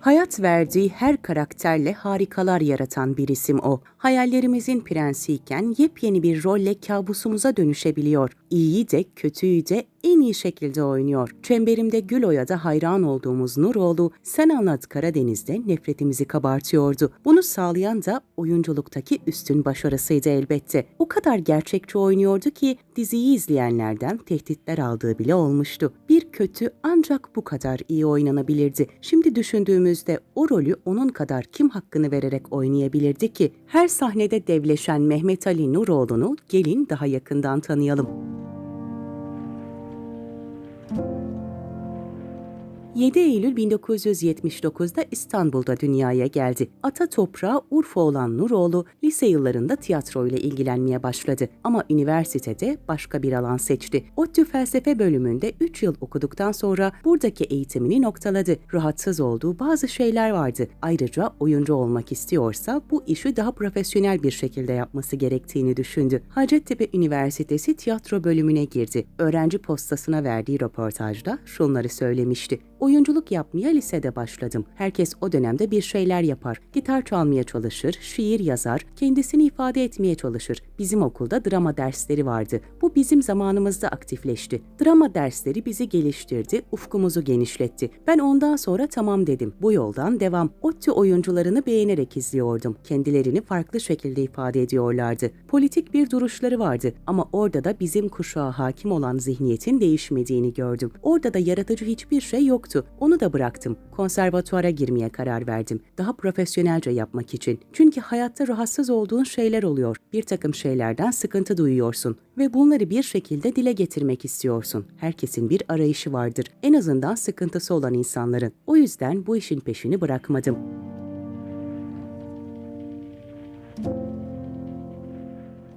Hayat verdiği her karakterle harikalar yaratan bir isim o. Hayallerimizin prensiyken yepyeni bir rolle kabusumuza dönüşebiliyor. İyiyi de kötüyü en iyi şekilde oynuyor. Çemberimde Güloy'a hayran olduğumuz Nuroğlu, Sen Anlat Karadeniz'de nefretimizi kabartıyordu. Bunu sağlayan da oyunculuktaki üstün başarısıydı elbette. O kadar gerçekçi oynuyordu ki diziyi izleyenlerden tehditler aldığı bile olmuştu. Bir kötü ancak bu kadar iyi oynanabilirdi. Şimdi düşündüğümüzde o rolü onun kadar kim hakkını vererek oynayabilirdi ki? Her sahnede devleşen Mehmet Ali Nuroğlu'nu gelin daha yakından tanıyalım. 7 Eylül 1979'da İstanbul'da dünyaya geldi. Ata toprağı Urfa olan Nuroğlu lise yıllarında tiyatro ile ilgilenmeye başladı ama üniversitede başka bir alan seçti. ODTÜ felsefe bölümünde 3 yıl okuduktan sonra buradaki eğitimini noktaladı. Rahatsız olduğu bazı şeyler vardı. Ayrıca oyuncu olmak istiyorsa bu işi daha profesyonel bir şekilde yapması gerektiğini düşündü. Hacettepe Üniversitesi tiyatro bölümüne girdi. Öğrenci postasına verdiği röportajda şunları söylemişti. Oyunculuk yapmaya lisede başladım. Herkes o dönemde bir şeyler yapar. Gitar çalmaya çalışır, şiir yazar, kendisini ifade etmeye çalışır. Bizim okulda drama dersleri vardı. Bu bizim zamanımızda aktifleşti. Drama dersleri bizi geliştirdi, ufkumuzu genişletti. Ben ondan sonra tamam dedim. Bu yoldan devam. ODTÜ oyuncularını beğenerek izliyordum. Kendilerini farklı şekilde ifade ediyorlardı. Politik bir duruşları vardı ama orada da bizim kuşağa hakim olan zihniyetin değişmediğini gördüm. Orada da yaratıcı hiçbir şey yoktu. Onu da bıraktım. Konservatuara girmeye karar verdim. Daha profesyonelce yapmak için. Çünkü hayatta rahatsız olduğun şeyler oluyor. Bir takım şeylerden sıkıntı duyuyorsun ve bunları bir şekilde dile getirmek istiyorsun. Herkesin bir arayışı vardır. En azından sıkıntısı olan insanların. O yüzden bu işin peşini bırakmadım.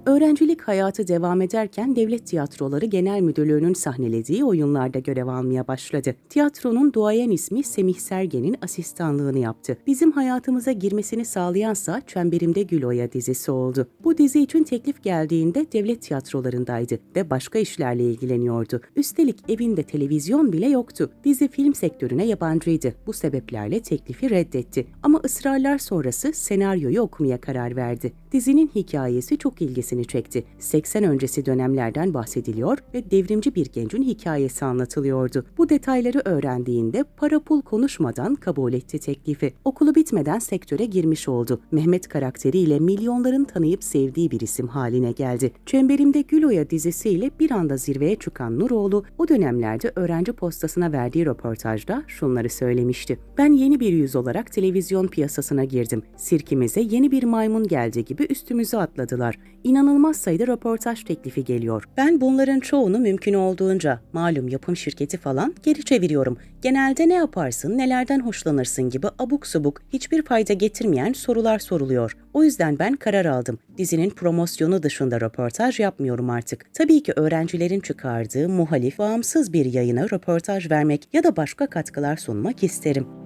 Öğrencilik hayatı devam ederken Devlet Tiyatroları Genel Müdürlüğü'nün sahnelediği oyunlarda görev almaya başladı. Tiyatronun duayen ismi Semih Sergen'in asistanlığını yaptı. Bizim hayatımıza girmesini sağlayansa Çemberimde Güloya dizisi oldu. Bu dizi için teklif geldiğinde devlet tiyatrolarındaydı ve başka işlerle ilgileniyordu. Üstelik evinde televizyon bile yoktu. Dizi film sektörüne yabancıydı. Bu sebeplerle teklifi reddetti. Ama ısrarlar sonrası senaryoyu okumaya karar verdi. Dizinin hikayesi çok ilgisini çekti. 80 öncesi dönemlerden bahsediliyor ve devrimci bir gencin hikayesi anlatılıyordu. Bu detayları öğrendiğinde para pul konuşmadan kabul etti teklifi. Okulu bitmeden sektöre girmiş oldu. Mehmet karakteriyle milyonların tanıyıp sevdiği bir isim haline geldi. Çemberimde Güloya dizisiyle bir anda zirveye çıkan Nuroğlu o dönemlerde öğrenci postasına verdiği röportajda şunları söylemişti. Ben yeni bir yüz olarak televizyon piyasasına girdim. Sirkimize yeni bir maymun geldi gibi üstümüze atladılar. İnanılmaz sayıda röportaj teklifi geliyor. Ben bunların çoğunu mümkün olduğunca, malum yapım şirketi falan geri çeviriyorum. Genelde ne yaparsın, nelerden hoşlanırsın gibi abuk subuk, hiçbir fayda getirmeyen sorular soruluyor. O yüzden ben karar aldım. Dizinin promosyonu dışında röportaj yapmıyorum artık. Tabii ki öğrencilerin çıkardığı muhalif, bağımsız bir yayına röportaj vermek ya da başka katkılar sunmak isterim.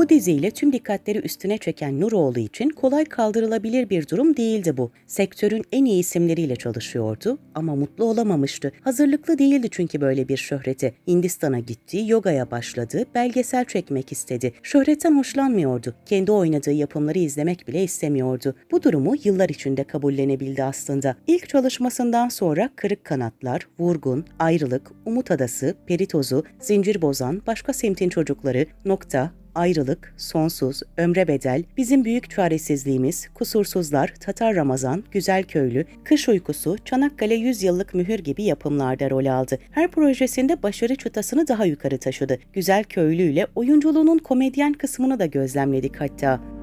Bu diziyle tüm dikkatleri üstüne çeken Nuroğlu için kolay kaldırılabilir bir durum değildi bu. Sektörün en iyi isimleriyle çalışıyordu ama mutlu olamamıştı. Hazırlıklı değildi çünkü böyle bir şöhrete. Hindistan'a gitti, yogaya başladı, belgesel çekmek istedi. Şöhretten hoşlanmıyordu. Kendi oynadığı yapımları izlemek bile istemiyordu. Bu durumu yıllar içinde kabullenebildi aslında. İlk çalışmasından sonra Kırık Kanatlar, Vurgun, Ayrılık, Umut Adası, Peritozu, Zincir Bozan, Başka Semtin Çocukları, Nokta, Ayrılık, Sonsuz, Ömre Bedel, Bizim Büyük Çaresizliğimiz, Kusursuzlar, Tatar Ramazan, Güzel Köylü, Kış Uykusu, Çanakkale 100 Yıllık Mühür gibi yapımlarda rol aldı. Her projesinde başarı çıtasını daha yukarı taşıdı. Güzel Köylü ile oyunculuğunun komedyen kısmını da gözlemledik hatta.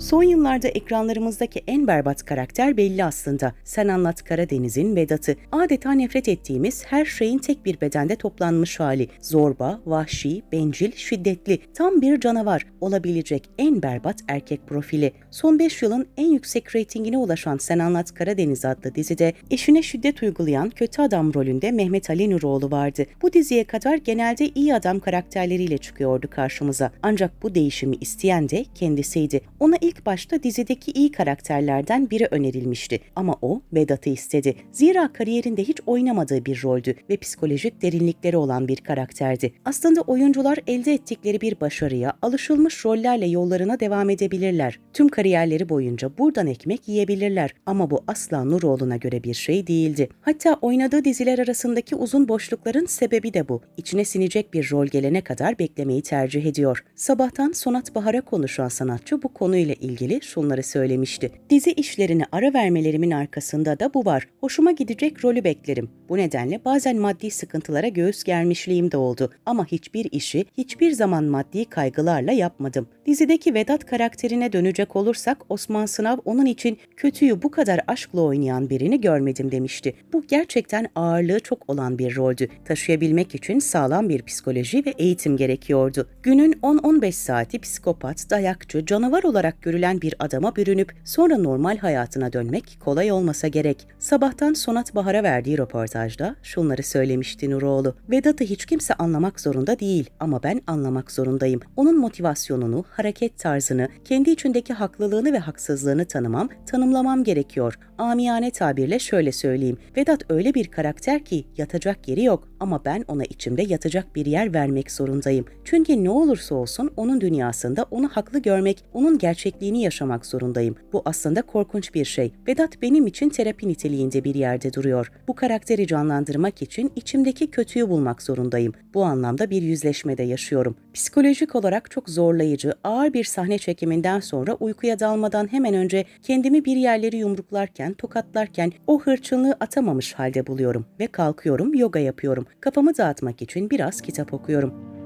Son yıllarda ekranlarımızdaki en berbat karakter belli aslında. Sen Anlat Karadeniz'in Vedat'ı. Adeta nefret ettiğimiz her şeyin tek bir bedende toplanmış hali. Zorba, vahşi, bencil, şiddetli. Tam bir canavar. Olabilecek en berbat erkek profili. Son 5 yılın en yüksek reytingine ulaşan Sen Anlat Karadeniz adlı dizide eşine şiddet uygulayan kötü adam rolünde Mehmet Ali Nuroğlu vardı. Bu diziye kadar genelde iyi adam karakterleriyle çıkıyordu karşımıza. Ancak bu değişimi isteyen de kendisiydi. Ona ilk ilk başta dizideki iyi karakterlerden biri önerilmişti ama o Vedat'ı istedi. Zira kariyerinde hiç oynamadığı bir roldü ve psikolojik derinlikleri olan bir karakterdi. Aslında oyuncular elde ettikleri bir başarıya alışılmış rollerle yollarına devam edebilirler. Tüm kariyerleri boyunca buradan ekmek yiyebilirler ama bu asla Nuroğlu'na göre bir şey değildi. Hatta oynadığı diziler arasındaki uzun boşlukların sebebi de bu. İçine sinecek bir rol gelene kadar beklemeyi tercih ediyor. Sabahtan Sonat Bahar'a konuşan sanatçı bu konuyla ilgili şunları söylemişti. Dizi işlerine ara vermelerimin arkasında da bu var. Hoşuma gidecek rolü beklerim. Bu nedenle bazen maddi sıkıntılara göğüs germişliğim de oldu. Ama hiçbir işi hiçbir zaman maddi kaygılarla yapmadım. Dizideki Vedat karakterine dönecek olursak Osman Sınav onun için kötüyü bu kadar aşkla oynayan birini görmedim demişti. Bu gerçekten ağırlığı çok olan bir roldü. Taşıyabilmek için sağlam bir psikoloji ve eğitim gerekiyordu. Günün 10-15 saati psikopat, dayakçı, canavar olarak görülen bir adama bürünüp sonra normal hayatına dönmek kolay olmasa gerek. Sabahtan Sonat Bahar'a verdiği röportajda şunları söylemişti Nuroğlu. Vedat'ı hiç kimse anlamak zorunda değil ama ben anlamak zorundayım. Onun motivasyonunu, hareket tarzını, kendi içindeki haklılığını ve haksızlığını tanımam, tanımlamam gerekiyor. Amiyane tabirle şöyle söyleyeyim. Vedat öyle bir karakter ki yatacak yeri yok ama ben ona içimde yatacak bir yer vermek zorundayım. Çünkü ne olursa olsun onun dünyasında onu haklı görmek, onun gerçekliğini yaşamak zorundayım. Bu aslında korkunç bir şey. Vedat benim için terapi niteliğinde bir yerde duruyor. Bu karakteri canlandırmak için içimdeki kötüyü bulmak zorundayım. Bu anlamda bir yüzleşmede yaşıyorum. Psikolojik olarak çok zorlayıcı, ağır bir sahne çekiminden sonra uykuya dalmadan hemen önce kendimi bir yerleri yumruklarken, tokatlarken o hırçınlığı atamamış halde buluyorum ve kalkıyorum, yoga yapıyorum. Kafamı dağıtmak için biraz kitap okuyorum.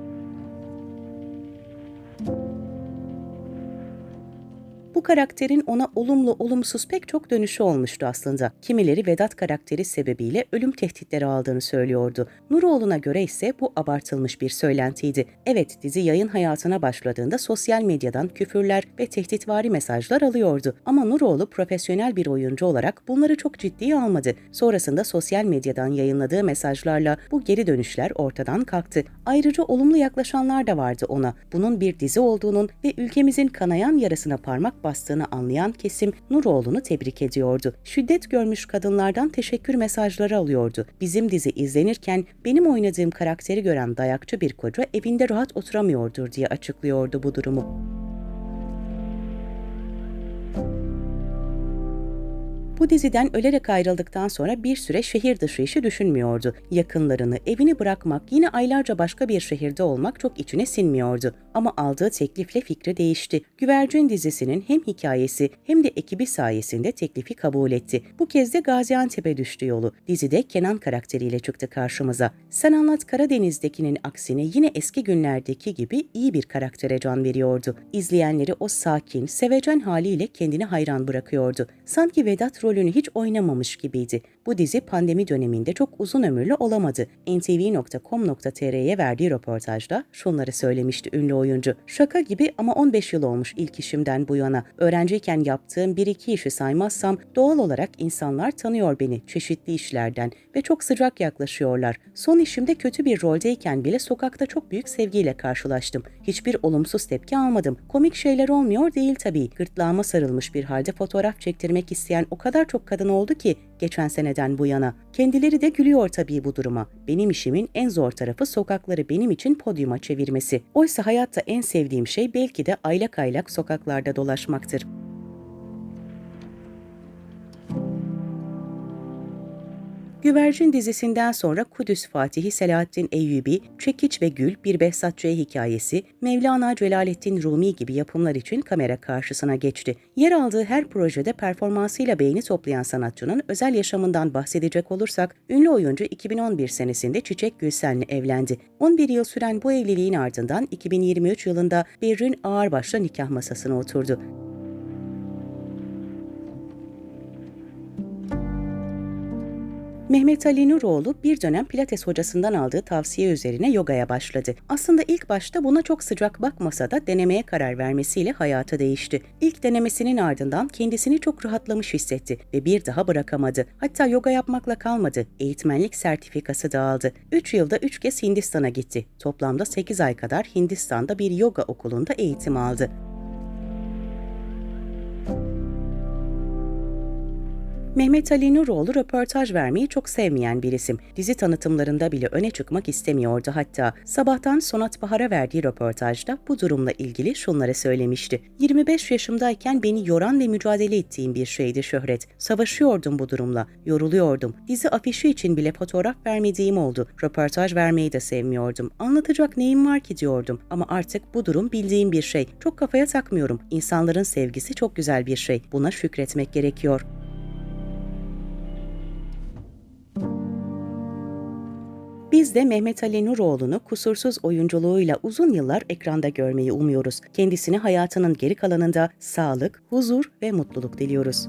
Bu karakterin ona olumlu olumsuz pek çok dönüşü olmuştu aslında. Kimileri Vedat karakteri sebebiyle ölüm tehditleri aldığını söylüyordu. Nuroğlu'na göre ise bu abartılmış bir söylentiydi. Evet dizi yayın hayatına başladığında sosyal medyadan küfürler ve tehditvari mesajlar alıyordu. Ama Nuroğlu profesyonel bir oyuncu olarak bunları çok ciddiye almadı. Sonrasında sosyal medyadan yayınladığı mesajlarla bu geri dönüşler ortadan kalktı. Ayrıca olumlu yaklaşanlar da vardı ona. Bunun bir dizi olduğunun ve ülkemizin kanayan yarasına parmak bastığını anlayan kesim Nuroğlu'nu tebrik ediyordu. Şiddet görmüş kadınlardan teşekkür mesajları alıyordu. Bizim dizi izlenirken benim oynadığım karakteri gören dayakçı bir koca evinde rahat oturamıyordur diye açıklıyordu bu durumu. Bu diziden ölerek ayrıldıktan sonra bir süre şehir dışı işi düşünmüyordu. Yakınlarını, evini bırakmak, yine aylarca başka bir şehirde olmak çok içine sinmiyordu. Ama aldığı teklifle fikri değişti. Güvercin dizisinin hem hikayesi hem de ekibi sayesinde teklifi kabul etti. Bu kez de Gaziantep'e düştü yolu. Dizide Kenan karakteriyle çıktı karşımıza. Sen Anlat Karadeniz'dekinin aksine yine eski günlerdeki gibi iyi bir karaktere can veriyordu. İzleyenleri o sakin, sevecen haliyle kendini hayran bırakıyordu. Sanki Vedat rolünü hiç oynamamış gibiydi. Bu dizi pandemi döneminde çok uzun ömürlü olamadı. ntv.com.tr'ye verdiği röportajda şunları söylemişti ünlü oyuncu. Şaka gibi ama 15 yıl olmuş ilk işimden bu yana. Öğrenciyken yaptığım bir iki işi saymazsam doğal olarak insanlar tanıyor beni çeşitli işlerden ve çok sıcak yaklaşıyorlar. Son işimde kötü bir roldeyken bile sokakta çok büyük sevgiyle karşılaştım. Hiçbir olumsuz tepki almadım. Komik şeyler olmuyor değil tabii. Gırtlağıma sarılmış bir halde fotoğraf çektirmek isteyen o kadar çok kadın oldu ki geçen seneden bu yana. Kendileri de gülüyor tabii bu duruma. Benim işimin en zor tarafı sokakları benim için podyuma çevirmesi. Oysa hayatta en sevdiğim şey belki de aylak aylak sokaklarda dolaşmaktır. Güvercin dizisinden sonra Kudüs Fatihi Selahaddin Eyyubi, Çekiç ve Gül, Bir Behzatçı'ya hikayesi, Mevlana Celaleddin Rumi gibi yapımlar için kamera karşısına geçti. Yer aldığı her projede performansıyla beğeni toplayan sanatçının özel yaşamından bahsedecek olursak, ünlü oyuncu 2011 senesinde Çiçek Gülsen'le evlendi. 11 yıl süren bu evliliğin ardından 2023 yılında Berrin Ağırbaş'la nikah masasına oturdu. Mehmet Ali Nuroğlu bir dönem pilates hocasından aldığı tavsiye üzerine yogaya başladı. Aslında ilk başta buna çok sıcak bakmasa da denemeye karar vermesiyle hayatı değişti. İlk denemesinin ardından kendisini çok rahatlamış hissetti ve bir daha bırakamadı. Hatta yoga yapmakla kalmadı, eğitmenlik sertifikası da aldı. 3 yılda 3 kez Hindistan'a gitti. Toplamda 8 ay kadar Hindistan'da bir yoga okulunda eğitim aldı. Mehmet Ali Nuroğlu röportaj vermeyi çok sevmeyen bir isim. Dizi tanıtımlarında bile öne çıkmak istemiyordu hatta. Sabahtan Sonat Bahar'a verdiği röportajda bu durumla ilgili şunları söylemişti. 25 yaşımdayken beni yoran ve mücadele ettiğim bir şeydi şöhret. Savaşıyordum bu durumla, yoruluyordum. Dizi afişi için bile fotoğraf vermediğim oldu. Röportaj vermeyi de sevmiyordum. Anlatacak neyim var ki diyordum. Ama artık bu durum bildiğim bir şey. Çok kafaya takmıyorum. İnsanların sevgisi çok güzel bir şey. Buna şükretmek gerekiyor. Biz de Mehmet Ali Nuroğlu'nu kusursuz oyunculuğuyla uzun yıllar ekranda görmeyi umuyoruz. Kendisine hayatının geri kalanında sağlık, huzur ve mutluluk diliyoruz.